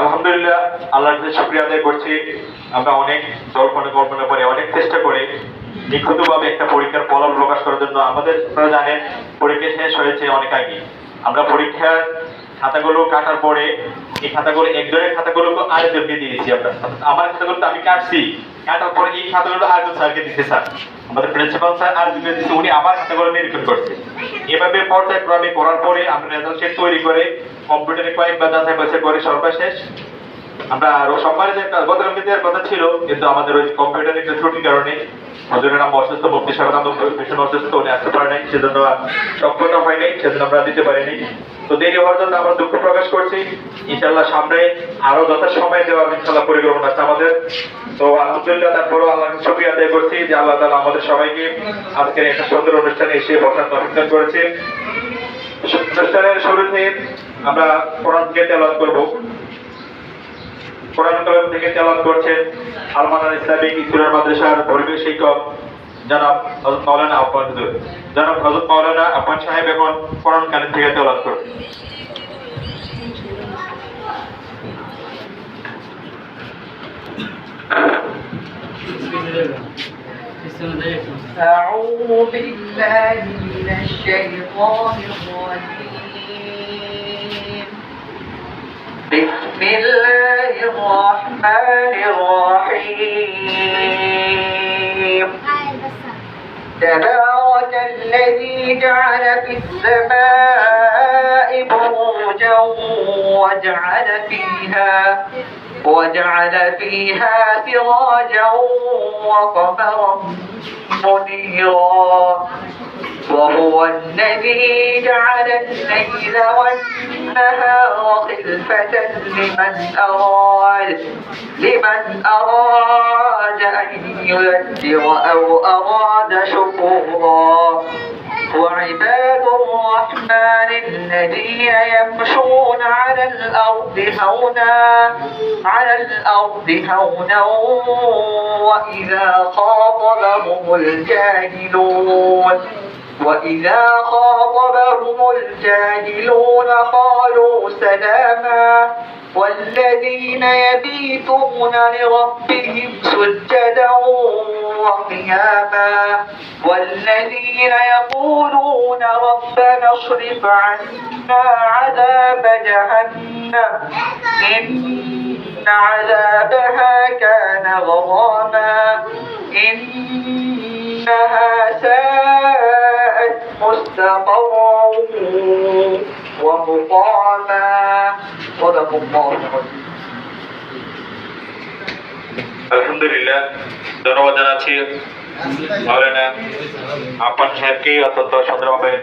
আলহামদুলিল্লাহ, আল্লাহর শুক্রিয়া আদায় করছি। আমরা অনেক জল্পনা কল্পনা করে অনেক চেষ্টা করে নিখুঁতভাবে একটা পরীক্ষার ফলাফল প্রকাশ করার জন্য। আমাদের জানেন, পরীক্ষা শেষ হয়েছে অনেক আগে আমরা পরীক্ষার খাতাগুলো কাটার পরে এই খাতাগুলো একজনের খাতাগুলো আরেকজনকে দিয়েছি আমরা। আমার খাতাগুলো তো আমি কাটছি। এই স্যারকে দিতে স্যার আমাদের প্রিন্সিপাল স্যার দিচ্ছে, উনি আবার করছে। এভাবে করার পরে আমরা রেজাল্ট তৈরি করে কম্পিউটারে করে আমরা গতকালকে দেওয়ার কথা ছিল, কিন্তু আমাদের ওই কম্পিউটার একটা ত্রুটির কারণে হজুরের নাম অসুস্থ মুক্তি সাহেব ভীষণ অসুস্থ, উনি আসতে পারে নাই সেজন্য সক্ষমতা হয় সেজন্য আমরা দিতে পারিনি। তো দেরি হওয়ার জন্য আমরা দুঃখ প্রকাশ করছি। ইনশাল্লাহ সামনে আরও যথা সময় দেওয়ার ইনশাল্লাহ পরিকল্পনা আছে আমাদের। তো আলহামদুলিল্লাহ তারপরও আল্লাহ শুক্রিয়া আদায় করছি যে আল্লাহ তালা আমাদের সবাইকে আজকের একটা সুন্দর অনুষ্ঠানে এসে বসার তফিক করেছে। অনুষ্ঠানের শুরুতে আমরা কোরআন থেকে তেলাওয়াত করব। কোরআন কালাম থেকে তেলাওয়াত করছেন আলমানার ইসলামিক স্কুলের মাদ্রাসার ধর্মীয় শিক্ষক জনাব হযরত মাওলানা আফমান হুজুর জনাব হযরত মাওলানা আফমান সাহেব এখন কোরআন কালাম থেকে তেলাওয়াত করবেন أعوذ بالله من الشيطان الرجيم بسم الله الرحمن الرحيم تبارك الذي جعل في السماء بروجا وجعل فيها وجعل فيها سراجا وقمرا منيرا. وهو الذي جعل الليل والنهار خلفة لمن أراد لمن أراد أن يذكر أو أراد شكورا. وعباد الرحمن الذين يمشون على الأرض هونا على الأرض هونا. وإذا خاطبهم الجاهلون وإذا خاطبهم الجاهلون قالوا سلاما والذين يبيتون لربهم سجدا وقياما والذين يقولون ربنا اصرف عنا عذاب جهنم إن عذابها كان غراما إنها مستقرا ومقاما صدق الله العظيم আলহামদুলিল্লাহ ধন্যবাদ জানাচ্ছি মাওলানা আফমান সাহেবকে অত্যন্ত সুন্দরভাবে